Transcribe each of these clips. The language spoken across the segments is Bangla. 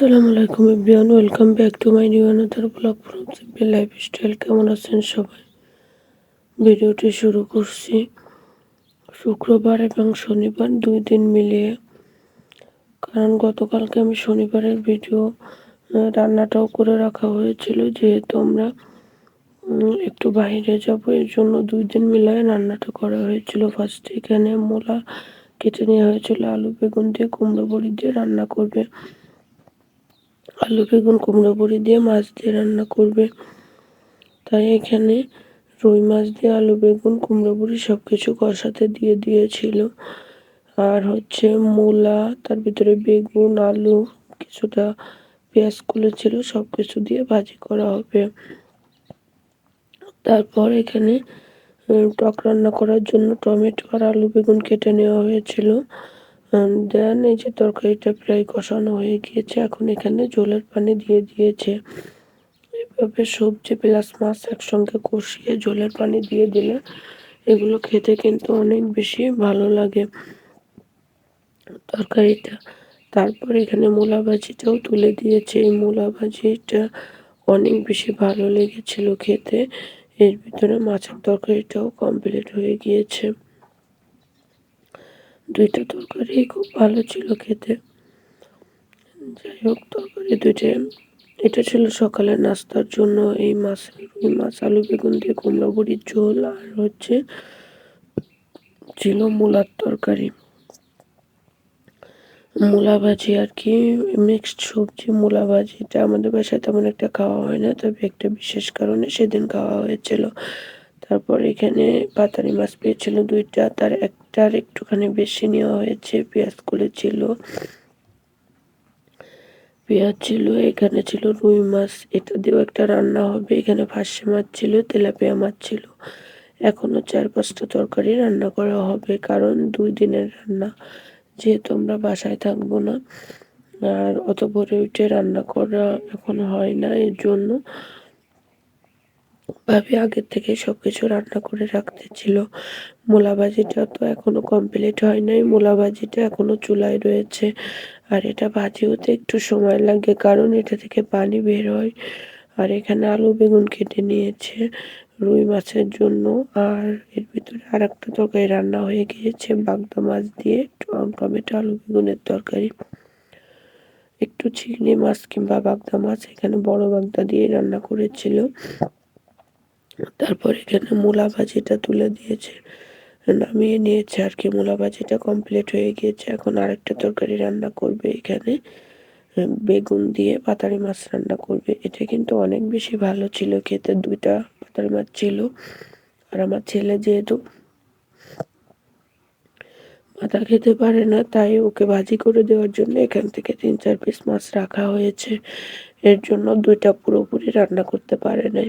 আসসালামু আলাইকুম everyone, welcome back to my new another blog from simple lifestyle কেমন আছেন সবাই? ভিডিওটি শুরু করছি। শুক্রবার এবং শনিবার দুই দিন মিলিয়ে, কারণ গতকালকে আমি শনিবারের ভিডিও রান্নাটাও করে রাখা হয়েছিল। যেহেতু আমরা একটু বাইরে যাব, এর জন্য দুই দিন মিলিয়ে রান্নাটা করা হয়েছিল। ফার্স্টে এখানে মোলা কেটে নেওয়া হয়েছিল, আলু, বেগুন দিয়ে, কুমড়ো বড়ি দিয়ে রান্না করবে। আলু বেগুন কুমড়ো বড়ি দিয়ে মাছ দিয়ে রান্না করবে। তাই এখানে রুই মাছ দিয়ে আলু, বেগুন, কুমড়ো বড়ি সব কিছু কষাতে দিয়ে দিয়েছিল। আর হচ্ছে মূলা, তার ভিতরে বেগুন, আলু, কিছুটা পেঁয়াজ কুলে ছিল সব কিছু দিয়ে ভাজি করা হবে। তারপর এখানে টক রান্না করার জন্য টমেটো আর আলু, বেগুন কেটে নেওয়া হয়েছিল। দেন এই যে তরকারিটা প্রায় কষানো হয়ে গিয়েছে। এখন এখানে জলের পানি দিয়ে দিয়েছে। এভাবে সবজি প্লাস মাছ একসঙ্গে কষিয়ে জলের পানি দিয়ে দিলে এগুলো খেতে কিন্তু অনেক বেশি ভালো লাগে তরকারিটা। তারপর এখানে মূলা ভাজিটাও তুলে দিয়েছে। এই মূলা ভাজিটা অনেক বেশি ভালো লেগেছিল খেতে। এর ভিতরে মাছের তরকারিটাও কমপ্লিট হয়ে গিয়েছে। দুইটা তরকারি খুব ভালো ছিল খেতে। যাই হোক, তরকারি দুইটা। এটা ছিল সকালের নাস্তার জন্য এই মাছ মাছ, আলু বেগুন দিয়ে কুমড়া বড়ির ঝোল আর হচ্ছে ছিল মূলার তরকারি। মূলা ভাজি আর কি মিক্সড সবজি, মূলা ভাজিটা আমাদের বাসায় তেমন একটা খাওয়া হয় না, তবে একটা বিশেষ কারণে সেদিন খাওয়া হয়েছিল। তারপর এখানে পাতারি মাছ পেয়েছিল দুইটা, তার একটার একটুখানি বেশি নেওয়া হয়েছে, পেঁয়াজ করে ছিল পেঁয়াজ ছিল, এখানে ছিল রুই মাছ, এটা দিয়েও একটা রান্না হবে। এখানে ফাঁসি মাছ ছিল, তেলাপিয়া মাছ ছিল। এখনও চার পাঁচটা তরকারি রান্না করা হবে, কারণ দুই দিনের রান্না। যেহেতু আমরা বাসায় থাকব না, আর অত ভরে উঠে রান্না করা এখন হয় না, এর জন্য ভাবি আগের থেকে সব কিছু রান্না করে রাখতে ছিল। মূলা ভাজিটা তো এখনও কমপ্লিট হয় নাই মূলা ভাজিটা এখনও চুলায় রয়েছে। আর এটা ভাজি হতে একটু সময় লাগে, কারণ এটা থেকে পানি বের হয়। আর এখানে আলু বেগুন কেটে নিয়েছে রুই মাছের জন্য। আর এর ভিতরে আর একটা তরকারি রান্না হয়ে গিয়েছে, বাগদা মাছ দিয়ে টমেটো, আলু বেগুনের তরকারি। একটু চিংড়ি মাছ কিংবা বাগদা মাছ এখানে বড় বাগদা দিয়ে রান্না করেছিল। তারপর এখানে মূলা ভাজিটা তুলে দিয়েছে। নামিয়ে নিয়েছে আর কি, মূলা ভাজিটা কমপ্লিট হয়ে গিয়েছে। এখন আরেকটা তরকারি রান্না করবে এখানে। বেগুন দিয়ে পাতারি মাছ রান্না করবে। এটা কিন্তু অনেক বেশি ভালো ছিল, খেতে দুইটা পাতারি মাছ ছিল। আর আমার ছেলে যেহেতু মাথা খেতে পারে না, তাই ওকে ভাজি করে দেওয়ার জন্য এখান থেকে তিন চার পিস মাছ রাখা হয়েছে। এর জন্য দুইটা পুরোপুরি রান্না করতে পারে নাই।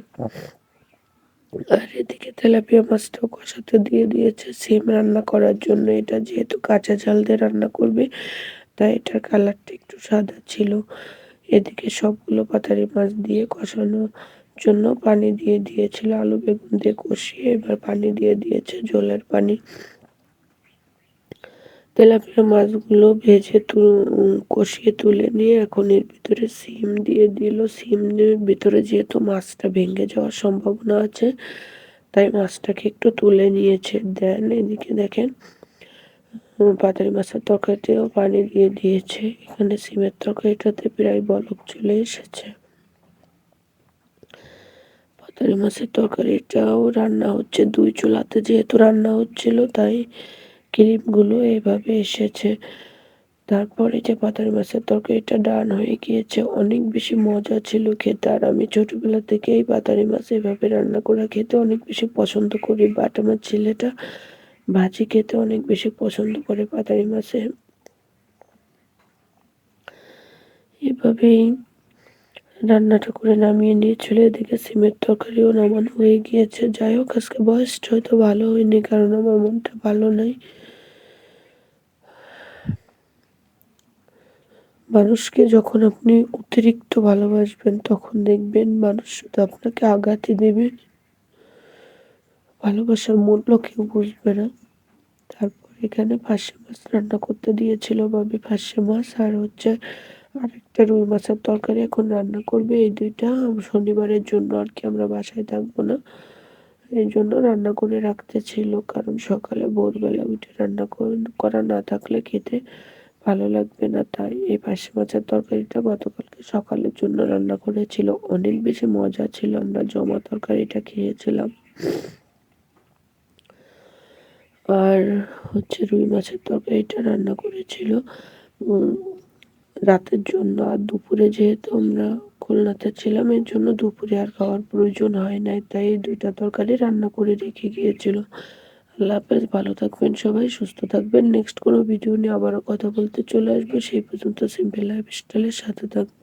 আর এদিকে তেলাপিয়া মাছটাও কষাতে দিয়ে দিয়েছে। সিম রান্না করার জন্য এটা, যেহেতু কাঁচা ঝাল দিয়ে রান্না করবে, তাই এটার কালারটা একটু সাদা ছিল। এদিকে সবগুলো পাতারি মাছ দিয়ে কষানো জন্য পানি দিয়ে দিয়েছিল আলু বেগুন দিয়ে কষিয়ে, এবার পানি দিয়ে দিয়েছে জলের পানি। তেলাপিয়া মাছগুলো ভেজে তু, কষিয়ে তুলে নিয়ে এখন এর ভিতরে সিম দিয়ে দিল। সিমের ভিতরে যেহেতু মাছটা ভেঙে যাওয়ার সম্ভাবনা আছে, তাই মাছটাকে একটু তুলে নিয়েছে। দেন এদিকে দেখেন পাতারি মাছের তরকারিতেও পানি দিয়ে দিয়েছে। এখানে সিমের তরকারিটাতে প্রায় বলক চলে এসেছে। পাতারি মাছের তরকারিটাও রান্না হচ্ছে। দুই চুলাতে যেহেতু রান্না হচ্ছিল, তাই ক্লিপগুলো এভাবে এসেছে। তারপরে যে পাতারি মাছের তরকারিটা ডান হয়ে গিয়েছে, অনেক বেশি মজা ছিল খেতে। আর আমি ছোটবেলা থেকে এই পাতারি মাছ এভাবে রান্না করে খেতে অনেক বেশি পছন্দ করি। বাট আমার ছেলেটা ভাজি খেতে অনেক বেশি পছন্দ করে পাতারি মাছে। এভাবেই রান্নাটা করে নামিয়ে নিয়েছিল। এদিকে সিমের তরকারিও নামানো হয়ে গিয়েছে। যাই হোক, আজকে বয়সটা হয়তো ভালো হয়নি, কারণ আমার মনটা ভালো নাই। মানুষকে যখন আপনি অতিরিক্ত ভালোবাসবেন, তখন দেখবেন মানুষ শুধু আপনাকে আঘাতই দেবে। ভালোবাসার মূল্য কেউ বুঝবে না। তারপর এখানে ফাঁসি মাছ রান্না করতে দিয়েছিল বাবি ফাঁসি মাছ আর হচ্ছে আরেকটা রুই মাছের তরকারি এখন রান্না করবে। এই দুইটা শনিবারের জন্য আর কি আমরা বাসায় থাকব না। এই জন্য রান্না করে রাখতে ছিল। কারণ সকালে ভোরবেলা উঠে রান্না করা না থাকলে খেতে ভালো লাগবে না, তাই এই পাশে মাছের তরকারিটা গতকালকে সকালের জন্য রান্না করেছিল। অনেক বেশি মজা ছিল, আমরা জমা তরকারিটা খেয়েছিলাম। আর হচ্ছে রুই মাছের তরকারিটা রান্না করেছিল। রাতের জন্য, আর দুপুরে যেহেতু আমরা খুলনাতে ছিলাম, এর জন্য দুপুরে আর খাওয়ার প্রয়োজন হয় নাই, তাই এই দুইটা তরকারি রান্না করে রেখে গিয়েছিল। আল্লাহ হাফেজ, ভালো থাকবেন সবাই, সুস্থ থাকবেন। নেক্সট কোনো ভিডিও নিয়ে আবারও কথা বলতে চলে আসব। সেই পর্যন্ত সিম্পল লাইফ স্টাইলের সাথে থাকবেন।